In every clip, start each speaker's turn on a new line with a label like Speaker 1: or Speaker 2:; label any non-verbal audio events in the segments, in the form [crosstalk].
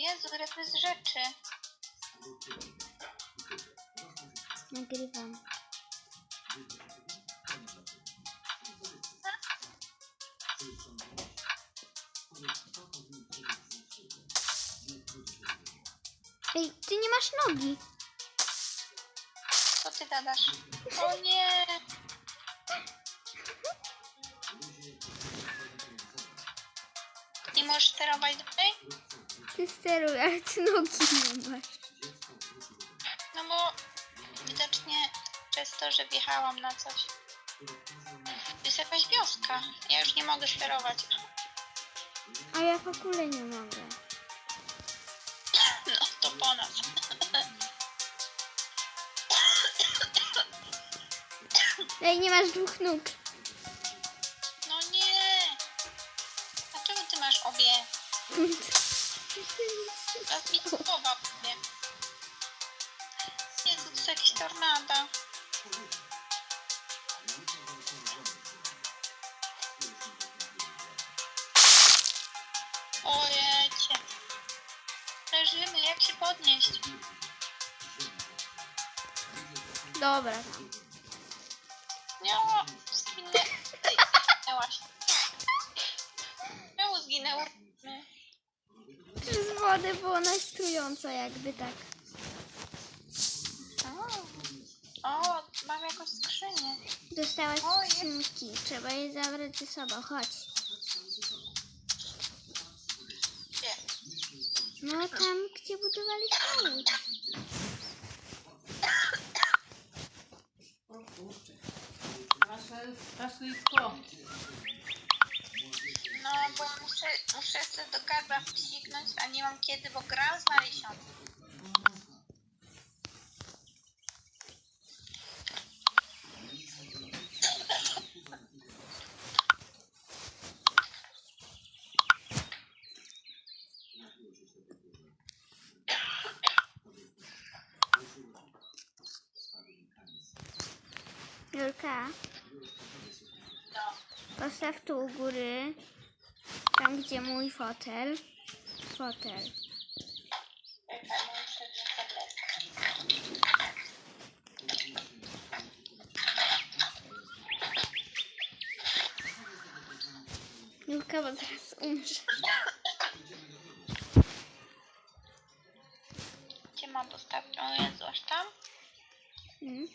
Speaker 1: Jezu, ile to jest rzeczy.
Speaker 2: Nagrywam. Ej, ty nie masz nogi.
Speaker 1: Co ty gadasz? O nie! Sterować dalej?
Speaker 2: Ty steruj, ale ty nogi nie masz.
Speaker 1: No bo widocznie przez to, że wjechałam na coś. To jest jakaś wioska. Ja już nie mogę sterować.
Speaker 2: A ja w ogóle nie mogę.
Speaker 1: No to po nas.
Speaker 2: Ej, nie masz dwóch nóg.
Speaker 1: Raz mi głowa obie. Jezu, to jest jakiś tornado. Ojecie. Leżymy, jak się podnieść?
Speaker 2: Dobra.
Speaker 1: Nie, zginę. Zginęłaś. Czemu zginęło?
Speaker 2: Z wody było ona strująca jakby tak.
Speaker 1: O, o, mam jakąś skrzynię.
Speaker 2: Dostałaś
Speaker 1: O, jest.
Speaker 2: skrzynki. Trzeba je zabrać ze sobą. Chodź.
Speaker 1: Gdzie?
Speaker 2: No tam, gdzie budowaliśmy łódź.
Speaker 3: Haslisko.
Speaker 1: No, bo muszę, muszę sobie do gardła wsiknąć, a nie mam kiedy, bo gram z Marysią.
Speaker 2: Julka,
Speaker 1: No.
Speaker 2: postaw tu u góry. Tam, gdzie mój fotel. Fotel. Julka, bo zaraz umrze.
Speaker 1: Gdzie mam postawić? O Jezu, aż tam?
Speaker 2: Mm.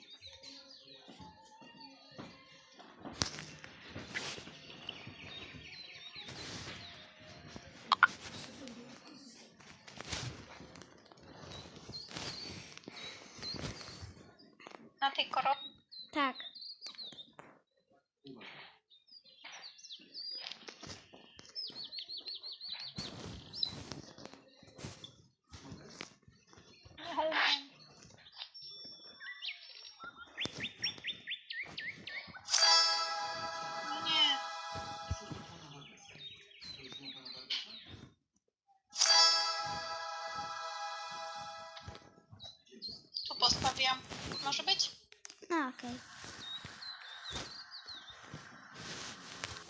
Speaker 1: Na tej korowce?
Speaker 2: Tak.
Speaker 1: Może być?
Speaker 2: No okej.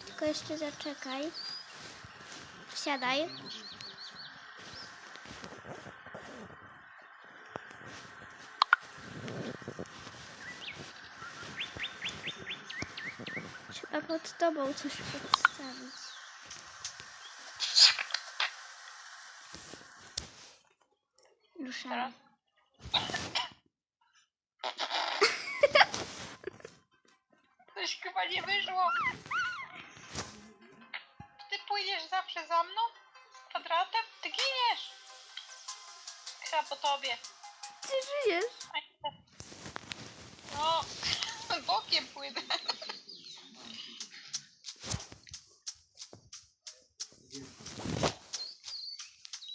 Speaker 2: Tylko jeszcze zaczekaj. Wsiadaj. Trzeba pod tobą coś podstawić. Ruszamy.
Speaker 1: Coś chyba nie wyszło. Ty pójdziesz zawsze za mną? Z kwadratem? Ty giniesz! Chyba po tobie.
Speaker 2: Ty żyjesz?
Speaker 1: Nie. No, [laughs] bokiem płynę.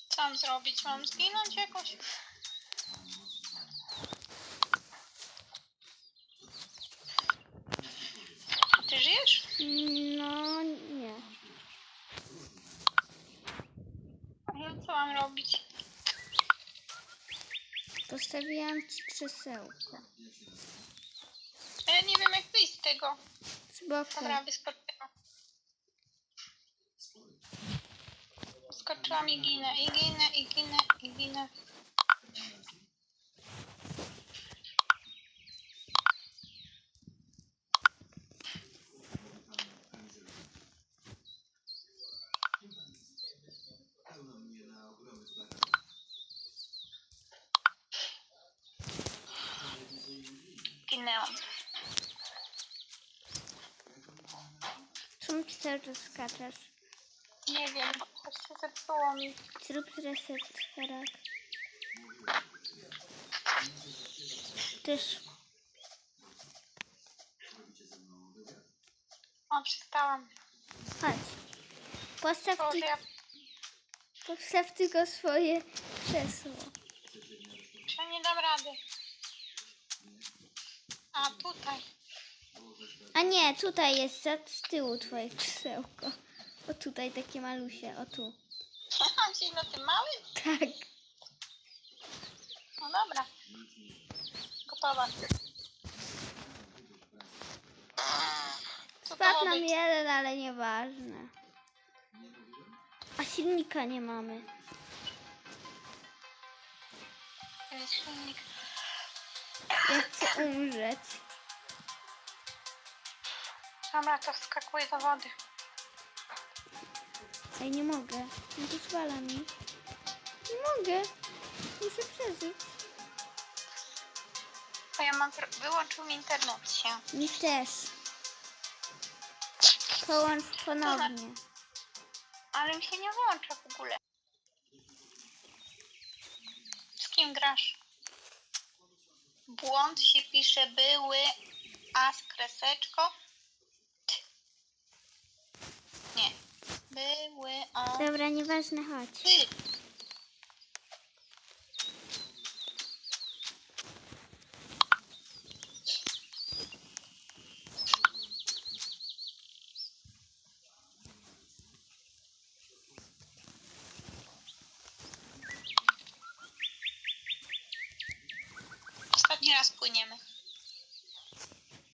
Speaker 1: Co mam zrobić? Mam zginąć jakoś? Ty żyjesz?
Speaker 2: No nie.
Speaker 1: A ja co mam robić?
Speaker 2: Postawiłam ci krzesełko.
Speaker 1: A ja nie wiem jak wyjść z tego.
Speaker 2: Z boku.
Speaker 1: Dobra, wyskoczyłam. Skoczyłam i ginę, i ginę, i ginę, i ginę. Ginęłam.
Speaker 2: Czemu cały czas skaczesz?
Speaker 1: Nie wiem, coś się zepsuło mi.
Speaker 2: Zrób reset, Herak. Też
Speaker 1: O, przestałam.
Speaker 2: chodź. Postaw, ty,
Speaker 1: ja
Speaker 2: postaw tylko swoje krzesło.
Speaker 1: Ja nie dam rady? A, tutaj.
Speaker 2: A nie, tutaj jest za z tyłu twoje krzesełko. O tutaj takie malusie, o tu. [laughs]
Speaker 1: Czyli na tym małym?
Speaker 2: Tak.
Speaker 1: No dobra. Gotowa. Co to
Speaker 2: Spadł
Speaker 1: ma
Speaker 2: nam
Speaker 1: być?
Speaker 2: jeden, ale nieważne. A silnika nie mamy.
Speaker 1: To jest silnik.
Speaker 2: Ja chcę umrzeć.
Speaker 1: Dobra, to wskakuję do wody.
Speaker 2: Ej, nie mogę. Nie pozwala mi. Nie mogę. Muszę przeżyć.
Speaker 1: Bo ja mam... pro- Wyłączył mi internet się.
Speaker 2: Mi też. Połącz ponownie.
Speaker 1: Ale mi się nie włącza w ogóle. Z kim grasz? Błąd się pisze były, a z kreseczką. T. Nie. Były, a...
Speaker 2: Dobra, nieważne, chodź.
Speaker 1: Ty. Ostatni raz płyniemy.